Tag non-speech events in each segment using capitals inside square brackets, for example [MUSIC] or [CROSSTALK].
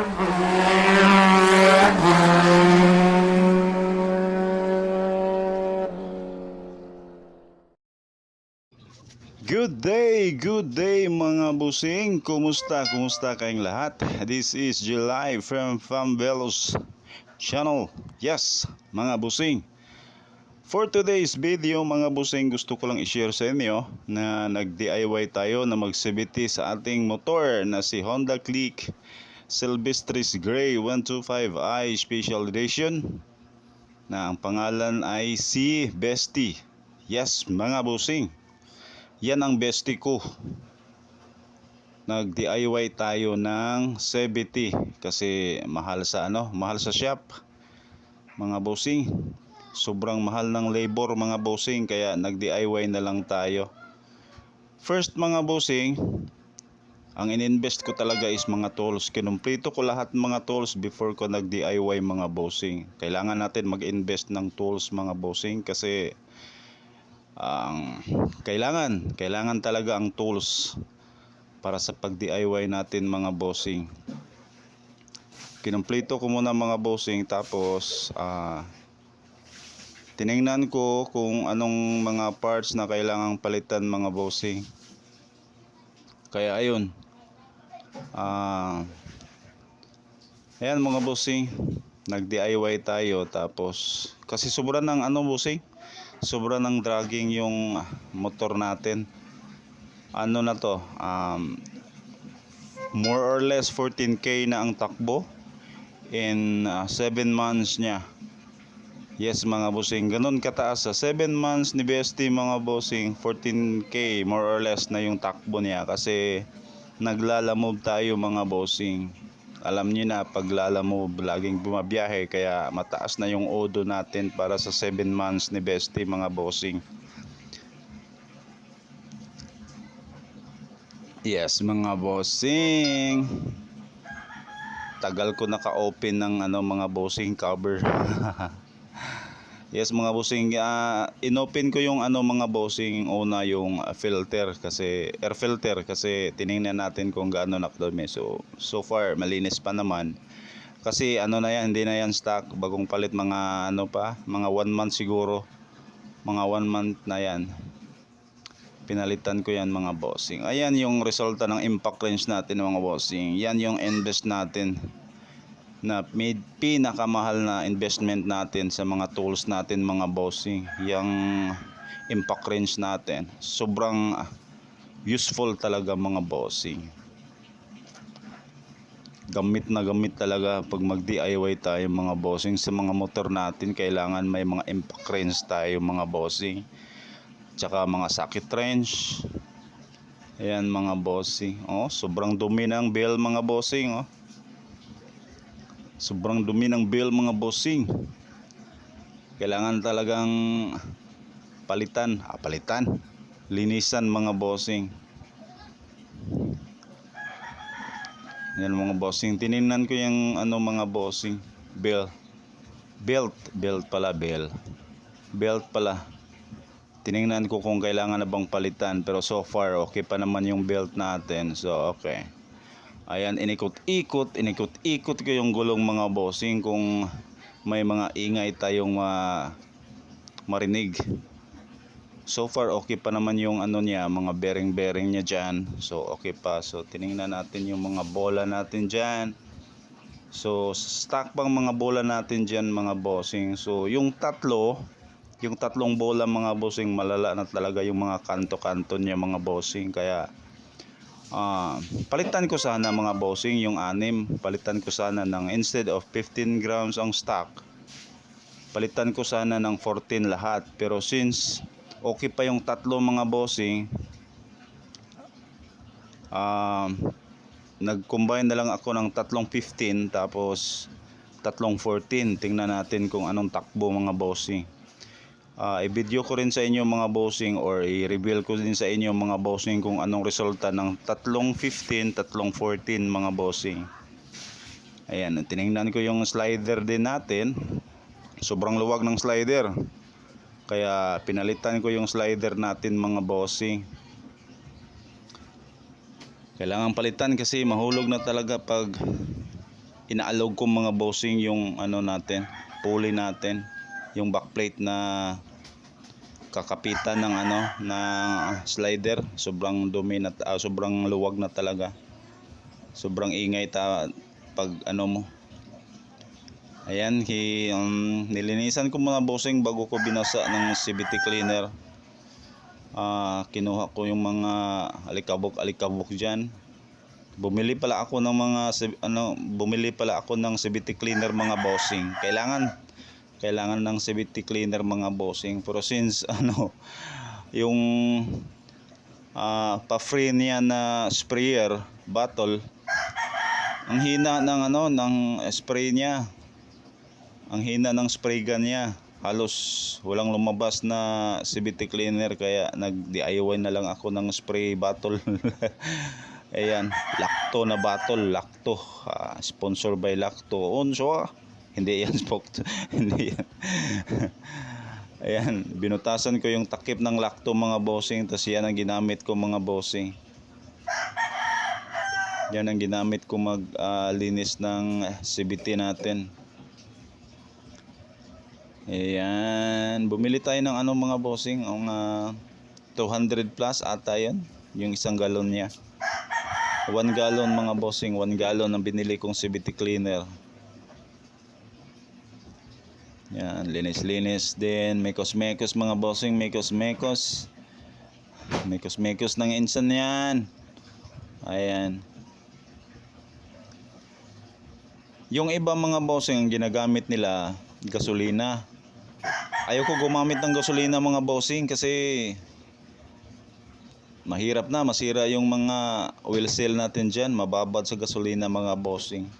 Good day, good day mga busing. Kumusta, kumusta kayong lahat? This is July from Fambelos channel. Yes, mga busing. For today's video mga busing, gusto ko lang i-share sa inyo na nag-DIY tayo na mag-CVT sa ating motor na si Honda Click Silvestris Gray 125i Special Edition na ang pangalan ay si Bestie. Yes, mga busing. Yan ang bestie ko. Nag-DIY tayo ng CVT kasi mahal sa ano, mahal sa shop. Mga bossing. Sobrang mahal ng labor mga bossing kaya nag-DIY na lang tayo. First mga bossing, ang ininvest ko talaga is mga tools. Kinumplito ko lahat mga tools before ko nag-DIY mga bossing. Kailangan natin mag-invest ng tools mga bossing kasi ang kailangan kailangan talaga ang tools para sa pag DIY natin mga bossing kinumpleto ko muna mga bossing tapos ah tiningnan ko kung anong mga parts na kailangang palitan mga bossing kaya ayun ah ayan mga bossing nag DIY tayo tapos kasi sobra ng ano bossing sobra ng dragging yung motor natin. Ano na to um, more or less 14k na ang takbo in 7 months niya. Yes mga bossing ganun kataas sa 7 months ni BST mga bossing 14k more or less na yung takbo niya kasi naglalamove tayo mga bossing. Alam niyo na pag lalamove laging bumabiyahe kaya mataas na yung odo natin para sa 7 months ni Bestie mga bossing. Yes mga bossing. Tagal ko naka-open ng ano mga bossing cover [LAUGHS] Yes mga bossing, ah, inopen ko yung ano mga bossing una yung ah, filter kasi air filter kasi tiningnan natin kung gaano nakadumi. So so far malinis pa naman. Kasi ano na yan, hindi na yan stock, bagong palit mga ano pa, mga 1 month siguro. Mga 1 month na yan. Pinalitan ko yan mga bossing. Ayan yung resulta ng impact range natin mga bossing. Yan yung invest natin na pinakamahal na investment natin sa mga tools natin mga bossing. Yung impact range natin sobrang ah, useful talaga mga bossing. Gamit na gamit talaga pag mag DIY tayo mga bossing. Sa mga motor natin kailangan may mga impact range tayo mga bossing. Tsaka mga socket range. Ayan mga bossing. Oh sobrang dumi ng bell mga bossing oh Sobrang dumi ng bill mga bossing. Kailangan talagang palitan, ah, palitan. Linisan mga bossing. Yan mga bossing. Tiningnan ko yung ano mga bossing. Bell. Belt. Belt pala, bell. Belt pala. Tiningnan ko kung kailangan na bang palitan. Pero so far, okay pa naman yung belt natin. So, okay. Ayan, inikot-ikot, inikot-ikot ko yung gulong mga bossing kung may mga ingay tayong ma marinig. So far, okay pa naman yung ano niya, mga bearing-bearing niya dyan. So, okay pa. So, tiningnan natin yung mga bola natin dyan. So, stock pang mga bola natin dyan mga bossing. So, yung tatlo, yung tatlong bola mga bossing, malala na talaga yung mga kanto-kanto niya mga bossing. Kaya, Ah, palitan ko sana mga bossing yung anim. Palitan ko sana ng instead of 15 grams ang stock. Palitan ko sana ng 14 lahat. Pero since okay pa yung tatlo mga bossing, ah, nag-combine na lang ako ng tatlong 15 tapos tatlong 14. Tingnan natin kung anong takbo mga bossing uh, i-video ko rin sa inyo mga bossing or i-reveal ko din sa inyo mga bossing kung anong resulta ng tatlong 15, tatlong 14 mga bossing. Ayan, tiningnan ko yung slider din natin. Sobrang luwag ng slider. Kaya pinalitan ko yung slider natin mga bossing. Kailangan palitan kasi mahulog na talaga pag inaalog ko mga bossing yung ano natin, pulley natin, yung backplate na kakapitan ng ano ng slider. Sobrang dumi na ah, sobrang luwag na talaga. Sobrang ingay ta pag ano mo. Ayan hi, um, nilinisan ko mga bossing bago ko binasa ng CVT cleaner. Ah, kinuha ko yung mga alikabok alikabok diyan bumili pala ako ng mga ano bumili pala ako ng CVT cleaner mga bossing. Kailangan kailangan ng CVT cleaner mga bossing. Pero since [LAUGHS] ano yung ah pa-free niya na sprayer bottle ang hina ng ano ng spray niya. Ang hina ng spray gun niya. Halos walang lumabas na CVT cleaner kaya nag-DIY na lang ako ng spray bottle [LAUGHS] ayan Lacto na bottle Lacto. Ah, sponsor by Lacto. Unso ah. Hindi yan [LAUGHS] spoke hindi yan ayan binutasan ko yung takip ng Lacto mga bossing tapos yan ang ginamit ko mga bossing yan ang ginamit ko mag ah, linis ng CBT natin Ayan, bumili tayo ng ano mga bossing, ang ah, 200 plus ata yan, yung isang galon niya. 1 gallon mga bossing, 1 gallon ang binili kong CBT cleaner. Yan, linis-linis din, mekos-mekos mga bossing, mekos-mekos. Mekos-mekos ng insan yan. Ayan. Yung iba mga bossing ang ginagamit nila gasolina. Ayaw ko gumamit ng gasolina mga bossing kasi mahirap na masira yung mga oil seal natin dyan mababad sa gasolina mga bossing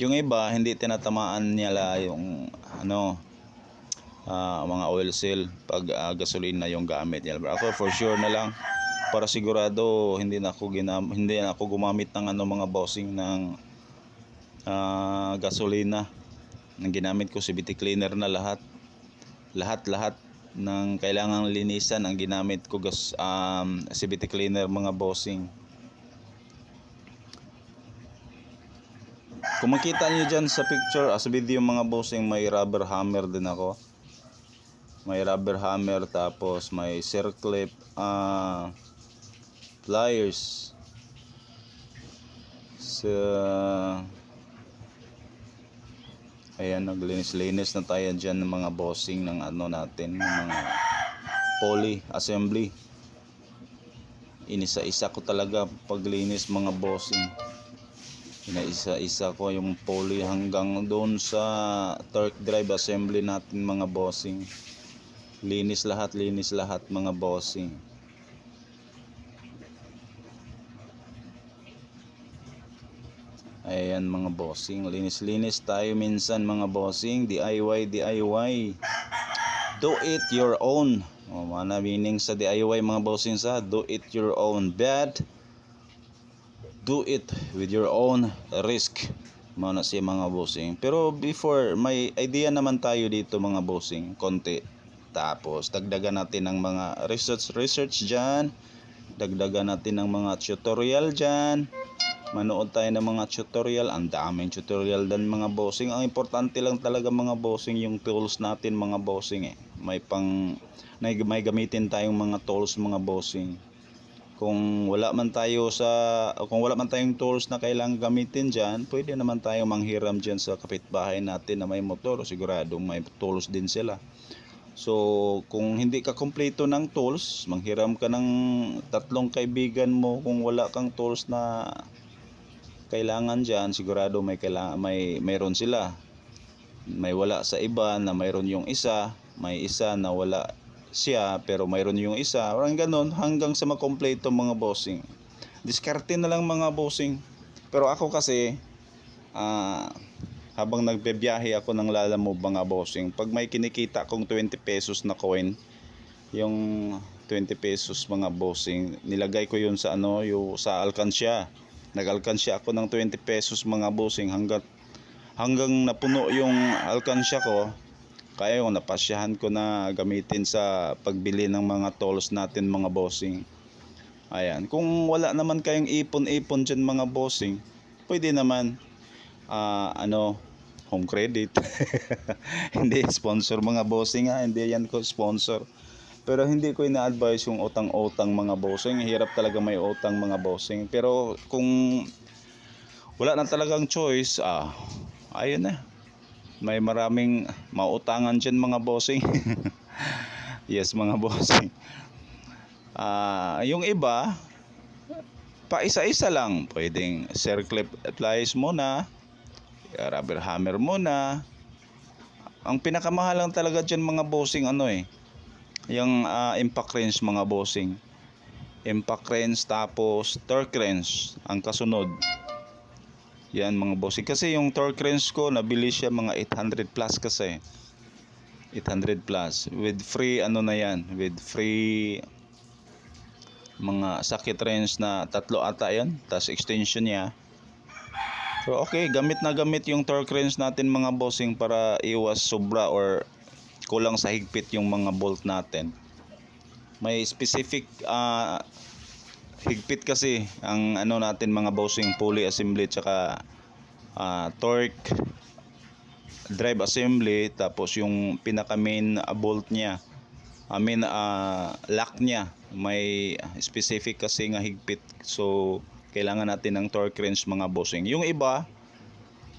yung iba hindi tinatamaan nila yung ano ah, mga oil seal pag ah, gasolina yung gamit nila. Ako for sure na lang para sigurado hindi na ako ginam hindi na ako gumamit ng ano mga bossing ng ah, gasolina. Ang ginamit ko CVT cleaner na lahat. Lahat lahat ng kailangang linisan ang ginamit ko gas um, CVT cleaner mga bossing kung makita nyo dyan sa picture sa video mga bossing may rubber hammer din ako may rubber hammer tapos may circlip ah pliers sa Ayan, naglinis-linis na tayo dyan ng mga bossing ng ano natin, ng mga poly assembly. Inisa-isa ko talaga paglinis mga bossing. Inaisa-isa ko yung poly hanggang doon sa torque drive assembly natin mga bossing. Linis lahat, linis lahat mga bossing. Ayan mga bossing, linis-linis tayo minsan mga bossing, DIY, DIY. Do it your own. O, mana meaning sa DIY mga bossing sa do it your own bad. Do it with your own risk. Mana siya mga bossing. Pero before, may idea naman tayo dito mga bossing, konti. Tapos, dagdagan natin ng mga research research dyan. Dagdagan natin ng mga tutorial dyan manood tayo ng mga tutorial ang daming tutorial dan mga bossing ang importante lang talaga mga bossing yung tools natin mga bossing eh may pang may, may gamitin tayong mga tools mga bossing kung wala man tayo sa kung wala man tayong tools na kailangan gamitin diyan pwede naman tayo manghiram diyan sa kapitbahay natin na may motor. Siguradong may tools din sila. So, kung hindi ka kumpleto ng tools, manghiram ka ng tatlong kaibigan mo. Kung wala kang tools na kailangan diyan sigurado may kailangan may mayroon sila. May wala sa iba na mayroon yung isa may isa na wala siya pero mayroon yung isa. Parang ganun hanggang sa makompleto mga bossing. Diskarte na lang mga bossing. Pero ako kasi ah habang nagbebiyahe ako ng Lala Move mga bossing pag may kinikita kong 20 pesos na coin yung 20 pesos mga bossing nilagay ko yun sa ano yung sa alkansya. Nag-alkansya ako ng 20 pesos mga bossing hanggang hanggang napuno yung alkansya ko kaya yung napasyahan ko na gamitin sa pagbili ng mga tools natin mga bossing ayan kung wala naman kayong ipon-ipon dyan mga bossing pwede naman ah, ano home credit. [LAUGHS] hindi sponsor mga bossing ha, hindi yan ko sponsor. Pero hindi ko ina-advise yung utang-utang mga bossing. Hirap talaga may utang mga bossing. Pero kung wala na talagang choice, ah, ayun na. May maraming mautangan dyan mga bossing. [LAUGHS] yes mga bossing. Ah, yung iba, pa isa-isa lang. Pwedeng circle applies muna, rubber hammer muna. Ang pinakamahal lang talaga dyan mga bossing ano eh, yung ah, impact wrench mga bossing. Impact wrench tapos torque wrench ang kasunod. Yan mga bossing. Kasi yung torque wrench ko nabili siya mga 800 plus kasi. 800 plus. With free ano na yan? With free mga sakit wrench na tatlo ata yan. Tapos extension niya. So okay. Gamit na gamit yung torque wrench natin mga bossing para iwas sobra or kulang sa higpit yung mga bolt natin. May specific ah, higpit kasi ang ano natin mga bossing pulley assembly tsaka ah, torque drive assembly tapos yung pinaka main ah, bolt niya I mean ah, lock niya may specific kasi nga higpit. So kailangan natin ng torque wrench mga bossing. Yung iba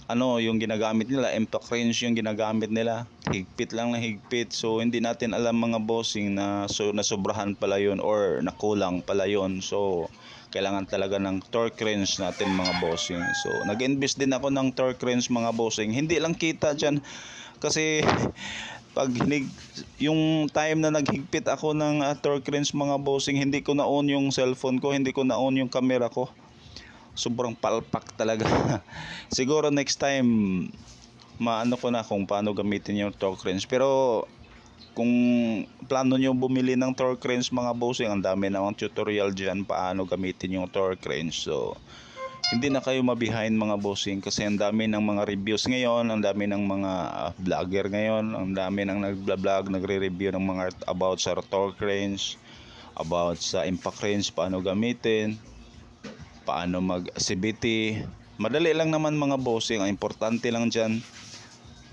ano yung ginagamit nila impact wrench yung ginagamit nila higpit lang na higpit. So hindi natin alam mga bossing na so nasobrahan pala yun or nakulang pala yun. So kailangan talaga ng torque wrench natin mga bossing. So nag-invest din ako ng torque wrench mga bossing. Hindi lang kita dyan. Kasi [LAUGHS] pag hinig, yung time na naghigpit ako ng ah, torque wrench mga bossing hindi ko na-on yung cellphone ko hindi ko na-on yung camera ko. Sobrang palpak talaga. [LAUGHS] Siguro next time maano ko na kung paano gamitin yung torque wrench. Pero kung plano nyo bumili ng torque wrench mga bossing ang dami namang tutorial dyan paano gamitin yung torque wrench. So hindi na kayo mabihind mga bossing kasi ang dami ng mga reviews ngayon ang dami ng mga ah, vlogger ngayon ang dami ng nagblog nagre-review ng mga about sa torque wrench about sa impact wrench paano gamitin paano mag CBT madali lang naman mga bossing. Ang importante lang dyan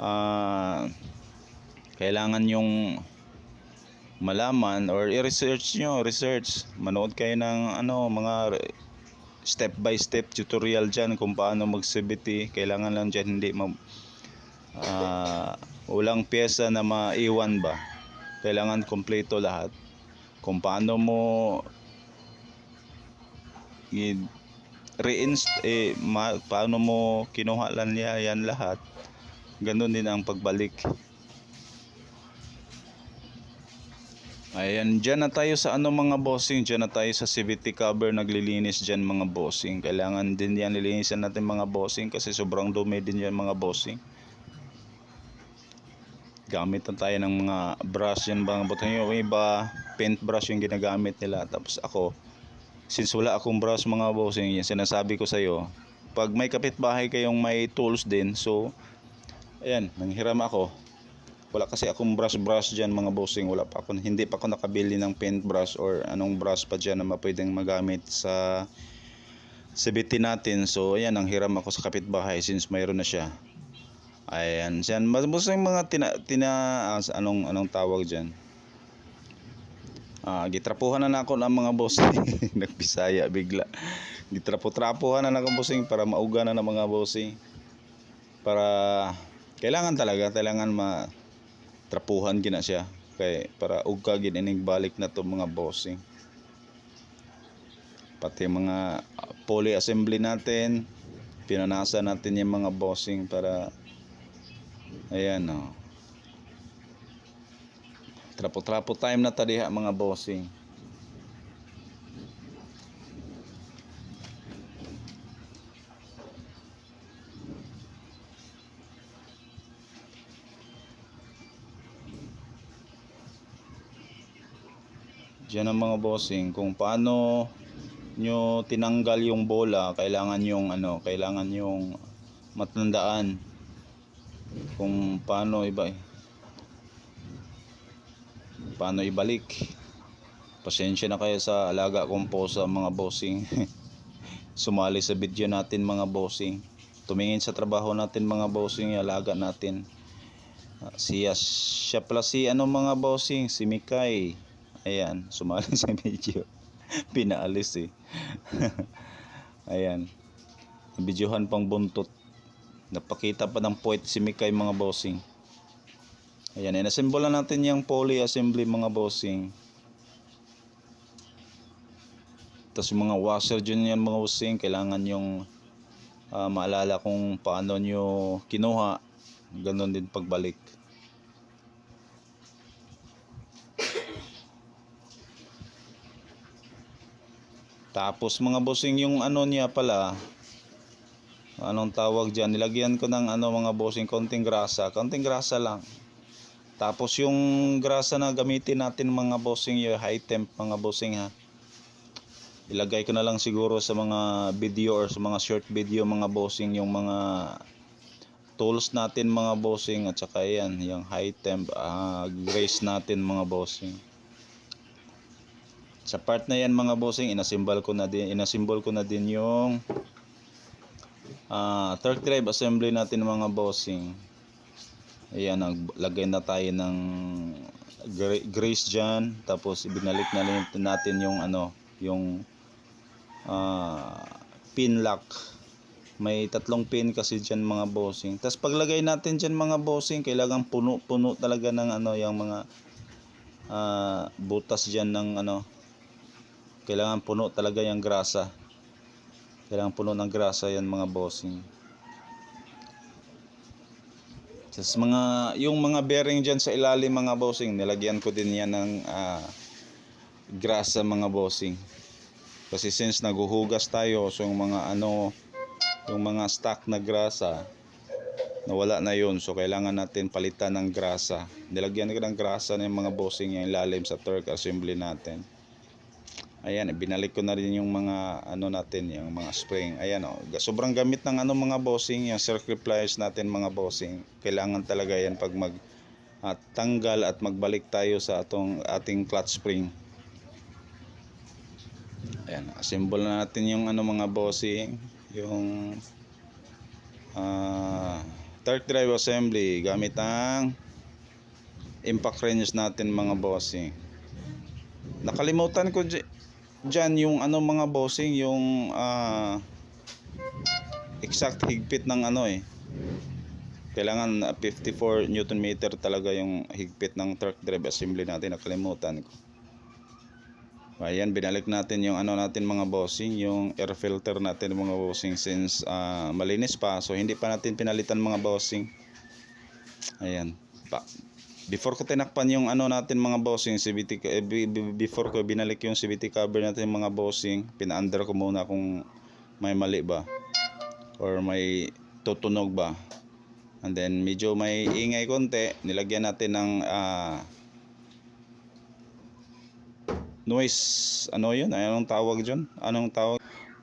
ah, kailangan yung malaman or i-research nyo research. Manood kayo ng ano mga step by step tutorial dyan kung paano mag CBT kailangan lang dyan hindi mag ah, walang pyesa na maiwan ba. Kailangan kompleto lahat. Kung paano mo i- reinst eh, ma, paano mo kinuha lang niya yan lahat ganun din ang pagbalik Ayan, dyan na tayo sa ano mga bossing, dyan na tayo sa CVT cover naglilinis dyan mga bossing. Kailangan din yan nilinisan natin mga bossing kasi sobrang dumi din yan mga bossing. Gamit na tayo ng mga brush yan mga bossing. Yung iba, paint brush yung ginagamit nila. Tapos ako, since wala akong brush mga bossing, yan sinasabi ko sa'yo, pag may kapitbahay kayong may tools din, so, ayan, nanghiram ako. Wala kasi akong brush brush diyan mga bossing. Wala pa ako hindi pa ako nakabili ng paintbrush or anong brush pa diyan na mapwedeng magamit sa CBT natin. So ayan ang hiram ako sa kapitbahay since mayroon na siya. Ayan mas bossing mga tina, tina ah, anong anong tawag diyan Ah, gitrapuhan na na ako ng mga bossing. [LAUGHS] Nagpisaya bigla. Gitrapo-trapuhan na na ako bossing para mauga na ng mga bossing. Para kailangan talaga kailangan ma trapuhan gina siya. Kay para ugka gid ining balik na to mga bossing. Pati mga uh, poly assembly natin pinanasa natin yung mga bossing para ayan oh. trapo trapo time na tadiha mga bossing Diyan ang mga bossing kung paano nyo tinanggal yung bola, kailangan yung ano, kailangan yung matandaan kung paano iba paano ibalik. Pasensya na kayo sa alaga kong po sa mga bossing. [LAUGHS] Sumali sa video natin mga bossing. tumingin sa trabaho natin mga bossing, alaga natin. Ah, siya, siya pala si ano mga bossing, si Mikay. Ayan, [LAUGHS] sumali sa video. Pinaalis eh. [LAUGHS] Ayan. Videohan pang buntot. Napakita pa ng puwet si Mikay mga bossing. Ayan, inassemble na natin yung poly assembly mga bossing. Tapos yung mga washer dyan yan mga bossing, kailangan yung ah, maalala kung paano nyo kinuha. Ganon din pagbalik. Tapos mga bossing yung ano niya pala, anong tawag dyan, nilagyan ko ng ano mga bossing, konting grasa, konting grasa lang. Tapos yung grasa na gamitin natin mga bossing, yung high temp mga bossing ha. Ilagay ko na lang siguro sa mga video or sa mga short video mga bossing yung mga tools natin mga bossing at saka yan, yung high temp ah, grace natin mga bossing. Sa part na yan mga bossing, inasimbol ko na din, inasimbol ko na din yung ah torque drive assembly natin mga bossing. Ayan, naglagay na tayo ng grease dyan. Tapos ibinalik na natin yung ano, yung ah, pin lock. May tatlong pin kasi dyan mga bossing. Tapos paglagay natin dyan mga bossing, kailangan puno-puno talaga ng ano, yung mga ah, butas dyan ng ano, kailangan puno talaga yung grasa. Kailangan puno ng grasa yan mga bossing. Tapos mga, yung mga bearing dyan sa ilalim mga bossing, nilagyan ko din yan ng ah, grasa mga bossing. Kasi since naguhugas tayo, so yung mga ano, yung mga stock na grasa, nawala na yun. So kailangan natin palitan ng grasa. Nilagyan ko ng grasa ng mga bossing yung ilalim sa torque assembly natin. Ayan, binalik ko na rin yung mga ano natin, yung mga spring. Ayan oh, sobrang gamit ng ano mga bossing, yung circuit pliers natin mga bossing. Kailangan talaga yan pag mag at tanggal at magbalik tayo sa atong ating clutch spring. Ayan, assemble na natin yung ano mga bossing, yung ah torque drive assembly gamit ang impact wrench natin mga bossing. Nakalimutan ko dyan yung ano mga bossing, yung ah, exact higpit ng ano eh. Kailangan ah, 54 Newton meter talaga yung higpit ng torque drive assembly natin. Nakalimutan ko. Ayan, binalik natin yung ano natin mga bossing, yung air filter natin mga bossing since ah, malinis pa. So hindi pa natin pinalitan mga bossing. Ayan. Pa, before ko tinakpan yung ano natin mga bossing, CVT, eh, be- be- before ko binalik yung CVT cover natin mga bossing, pina-under ko muna kung may mali ba or may tutunog ba. And then medyo may ingay konti, nilagyan natin ng ah, noise, ano yun? Anong tawag dyan? Anong tawag?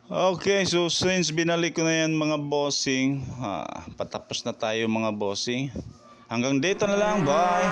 Okay, so since binalik ko na yan mga bossing, ah, patapos na tayo mga bossing. Hanggang dito na lang, bye!